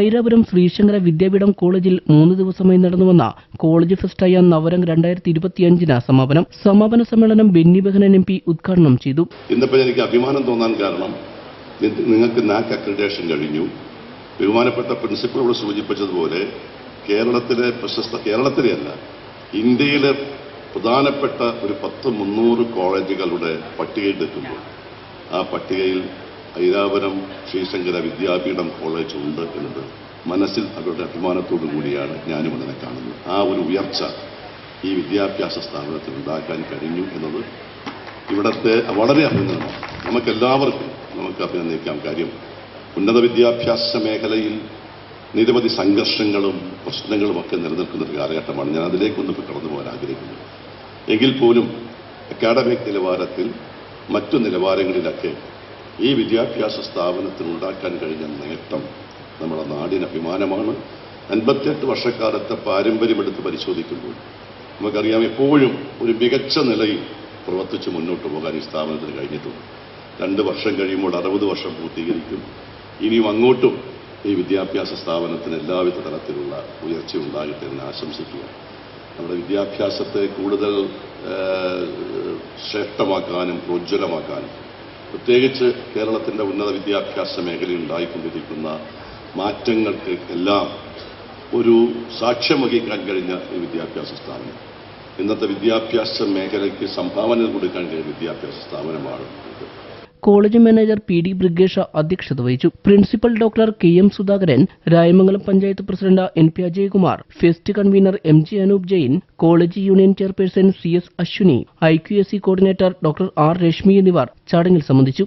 ഐരാപുരം ശ്രീശങ്കര വിദ്യാപീഠം കോളേജിൽ മൂന്ന് ദിവസമായി നടന്നുവന്ന കോളേജ് ഫെസ്റ്റായ നവരം രണ്ടായിരത്തി ഇരുപത്തിയഞ്ചിന് സമാപനം. സമാപന സമ്മേളനം ബെന്നി ബെഹനൻ എം പി ഉദ്ഘാടനം ചെയ്തു. എനിക്ക് അഭിമാനം തോന്നാൻ കാരണം നിങ്ങൾക്ക് നാക്ക് അക്രഡേഷൻ കഴിഞ്ഞു. ബഹുമാനപ്പെട്ട പ്രിൻസിപ്പൾ ഇവിടെ സൂചിപ്പിച്ചതുപോലെ കേരളത്തിലെ പ്രശസ്ത കേരളത്തിലെ അല്ല ഇന്ത്യയിലെ പ്രധാനപ്പെട്ട ഒരു പത്ത് മുന്നൂറ് കോളേജുകളുടെ പട്ടികയിലെത്തുമ്പോൾ ആ പട്ടികയിൽ ഐരാവരം ശ്രീശങ്കര വിദ്യാപീഠം കോളേജ് ഉണ്ട് എന്നത് മനസ്സിൽ അവരുടെ അഭിമാനത്തോടു കൂടിയാണ് ഞാനും അതിനെ കാണുന്നത്. ആ ഒരു ഉയർച്ച ഈ വിദ്യാഭ്യാസ സ്ഥാപനത്തിൽ ഉണ്ടാക്കാൻ കഴിഞ്ഞു എന്നത് ഇവിടത്തെ വളരെ അഭിനന്ദനം. നമുക്കെല്ലാവർക്കും നമുക്ക് അഭിനന്ദിക്കാം. കാര്യം ഉന്നത വിദ്യാഭ്യാസ മേഖലയിൽ നിരവധി സംഘർഷങ്ങളും പ്രശ്നങ്ങളും ഒക്കെ നിലനിൽക്കുന്ന ഒരു കാലഘട്ടമാണ്. ഞാൻ അതിലേക്കൊന്ന് കടന്നു പോകാൻ ആഗ്രഹിക്കുന്നു. എങ്കിൽ പോലും അക്കാഡമിക് നിലവാരത്തിൽ മറ്റു നിലവാരങ്ങളിലൊക്കെ ഈ വിദ്യാഭ്യാസ സ്ഥാപനത്തിനുണ്ടാക്കാൻ കഴിഞ്ഞ നേട്ടം നമ്മുടെ നാടിന് അഭിമാനമാണ്. അൻപത്തിയെട്ട് വർഷക്കാലത്തെ പാരമ്പര്യമെടുത്ത് പരിശോധിക്കുമ്പോൾ നമുക്കറിയാം എപ്പോഴും ഒരു മികച്ച നിലയിൽ പ്രവർത്തിച്ച് മുന്നോട്ട് പോകാൻ ഈ സ്ഥാപനത്തിന് കഴിഞ്ഞിട്ടുണ്ട്. രണ്ട് വർഷം കഴിയുമ്പോൾ അറുപത് വർഷം പൂർത്തീകരിക്കും. ഇനിയും അങ്ങോട്ടും ഈ വിദ്യാഭ്യാസ സ്ഥാപനത്തിന് എല്ലാവിധ തരത്തിലുള്ള ഉയർച്ച ഉണ്ടാകട്ടെ എന്ന് ആശംസിക്കുക നമ്മുടെ വിദ്യാഭ്യാസത്തെ കൂടുതൽ ശ്രേഷ്ഠമാക്കാനും പ്രോജ്വലമാക്കാനും പ്രത്യേകിച്ച് കേരളത്തിന്റെ ഉന്നത വിദ്യാഭ്യാസ മേഖലയിൽ ഉണ്ടായിക്കൊണ്ടിരിക്കുന്ന മാറ്റങ്ങൾക്ക് എല്ലാം ഒരു സാക്ഷ്യം വഹിക്കാൻ കഴിഞ്ഞ ഈ വിദ്യാഭ്യാസ സ്ഥാപനം. ഇന്നത്തെ വിദ്യാഭ്യാസ മേഖലയ്ക്ക് സംഭാവന കൊടുക്കാൻ കഴിയുന്ന വിദ്യാഭ്യാസ സ്ഥാപനമാണ് college manager P D Brigesha അധ്യക്ഷത വഹിച്ചു. Principal doctor K M Sudhakaran Rayamangalam panchayat president N P Ajayakumar fest convener M G Anoop Jain college union chairperson C S Ashwini I Q S C coordinator doctor R Rashmi എന്നിവർ ചടങ്ങിൽ സംബന്ധിച്ചു.